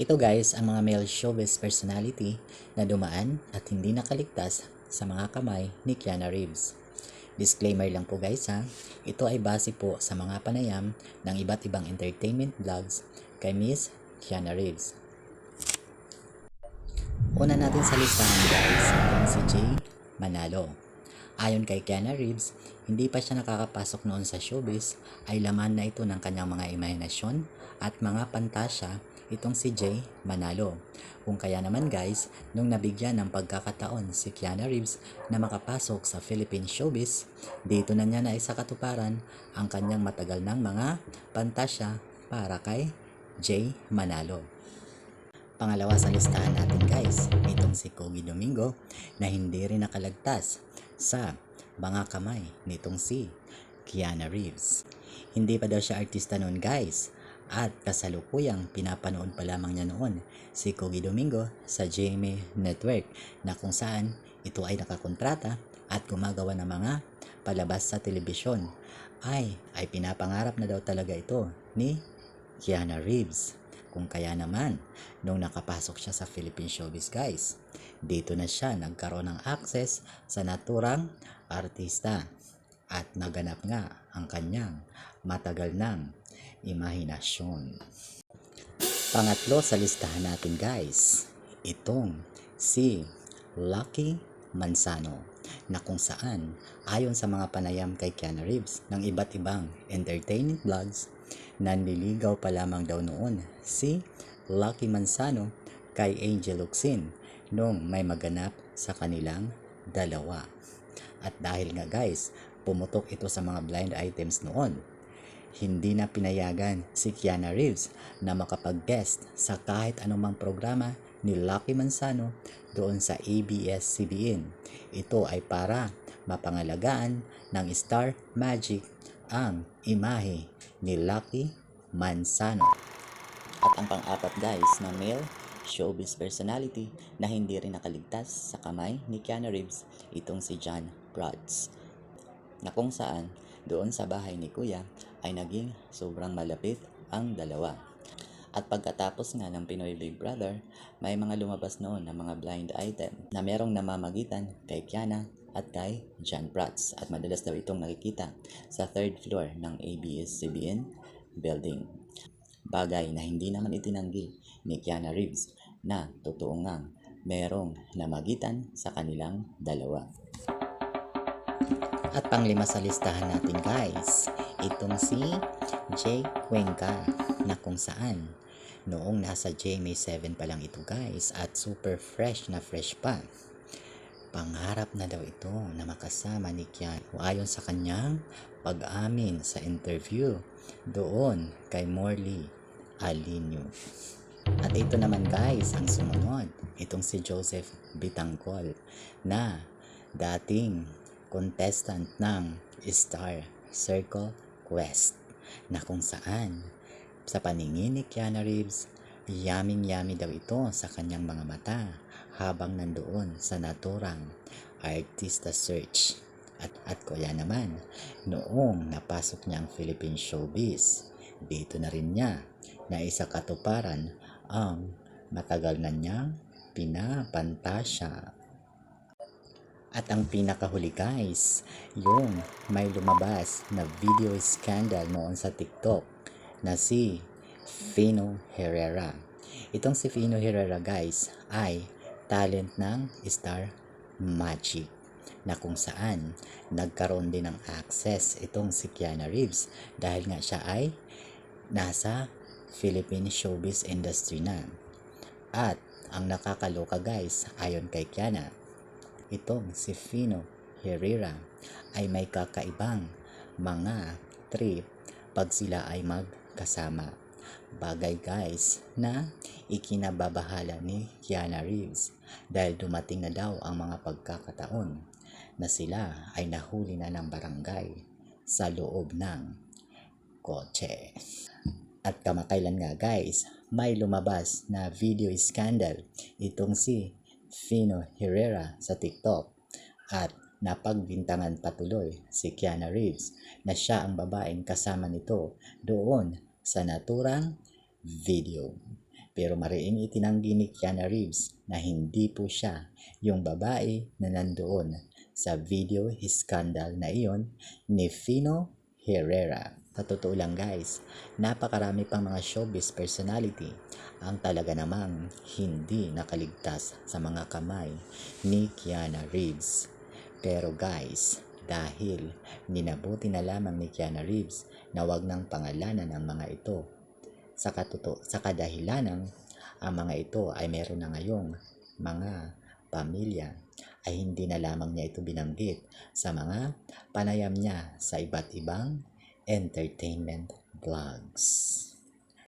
Ito guys ang mga male showbiz personality na dumaan at hindi nakaligtas sa mga kamay ni Keanu Reeves. Disclaimer lang po guys ha, ito ay base po sa mga panayam ng iba't ibang entertainment vlogs kay Miss Keanu Reeves. Una natin sa listahan guys, ang si Jay Manalo. Ayon kay Keanu Reeves, hindi pa siya nakakapasok noon sa showbiz ay laman na ito ng kanyang mga imahinasyon at mga pantasya itong si Jay Manalo. Kung kaya naman guys, nung nabigyan ng pagkakataon si Keanu Reeves na makapasok sa Philippine showbiz, dito na niya na isa katuparan ang kanyang matagal ng mga pantasya para kay Jay Manalo. Pangalawa sa listahan natin guys, itong si Kogi Domingo na hindi rin nakalagtas sa mga kamay nitong si Keanu Reeves. Hindi pa daw siya artista noon guys at kasalukuyang pinapanood pa lamang niya noon si Kogi Domingo sa GMA Network na kung saan ito ay nakakontrata at gumagawa ng mga palabas sa telebisyon ay ay pinapangarap na daw talaga ito ni Keanu Reeves. Kung kaya naman, nung nakapasok siya sa Philippine Showbiz guys, dito na siya nagkaroon ng access sa naturang artista at naganap nga ang kanyang matagal ng imahinasyon. Pangatlo sa listahan natin guys, itong si Lucky Manzano na kung saan ayon sa mga panayam kay Keanu Reeves ng iba't ibang entertainment vlogs nanliligaw pa lamang daw noon si Lucky Manzano kay Angel Locsin nung may maganap sa kanilang dalawa. At dahil nga guys, pumutok ito sa mga blind items noon, hindi na pinayagan si Kiana Reeves na makapag-guest sa kahit anumang programa ni Lucky Manzano doon sa ABS-CBN. Ito ay para mapangalagaan ng Star Magic ang imahe ni Lucky Manzano. At ang pang-apat guys na male showbiz personality na hindi rin nakaligtas sa kamay ni Keanu Reeves itong si John Prats na kung saan doon sa bahay ni Kuya ay naging sobrang malapit ang dalawa. At pagkatapos nga ng Pinoy Big Brother, may mga lumabas noon na mga blind item na merong namamagitan kay Kiana at kay John Prats at madalas daw itong nakikita sa third floor ng ABS-CBN building. Bagay na hindi naman itinanggi ni Kiana Reeves na totoo ngang merong namagitan sa kanilang dalawa. At panglima sa listahan natin guys, itong si Jay Cuenca na kung saan. Noong nasa JMA7 pa lang ito guys at super fresh na fresh pa. Pangarap na daw ito na makasama ni Keanu ayon sa kanyang pag-amin sa interview doon kay Morley Alinio. At ito naman guys ang sumunod, itong si Joseph Bitangkol na dating contestant ng Star Circle Quest na kung saan sa paningin ni Keanu Reeves, yaming-yami daw ito sa kanyang mga mata habang nandoon sa naturang artista search. At, at kuya naman, noong napasok niya ang Philippine Showbiz, dito na rin niya na isa katuparan ang matagal na niyang pinapantasya. At ang pinakahuli guys, yung may lumabas na video scandal noon sa TikTok na si Fino Herrera. Itong si Fino Herrera guys ay talent ng Star Magic na kung saan nagkaroon din ng access itong si Kiana Reeves dahil nga siya ay nasa Philippine showbiz industry na. At ang nakakaloka guys ayon kay Kiana itong si Fino Herrera ay may kakaibang mga trip pag sila ay magkasama. Bagay guys na ikinababahala ni Keanu Reeves dahil dumating na daw ang mga pagkakataon na sila ay nahuli na ng barangay sa loob ng kotse. At kamakailan nga guys, may lumabas na video scandal itong si Fino Herrera sa TikTok at napagbintangan patuloy si Kiana Reeves na siya ang babaeng kasama nito doon sa naturang video. Pero mariing itinanggi ni Keanu Reeves na hindi po siya yung babae na nandoon sa video scandal na iyon ni Fino Herrera. Sa totoo lang guys, napakarami pang mga showbiz personality ang talaga namang hindi nakaligtas sa mga kamay ni Keanu Reeves. Pero guys, dahil minabuti na lamang ni Keanu Reeves na wag nang pangalanan ang mga ito sa, katuto, sa kadahilanang ang mga ito ay meron na ngayong mga pamilya ay hindi na lamang niya ito binanggit sa mga panayam niya sa iba't ibang entertainment vlogs.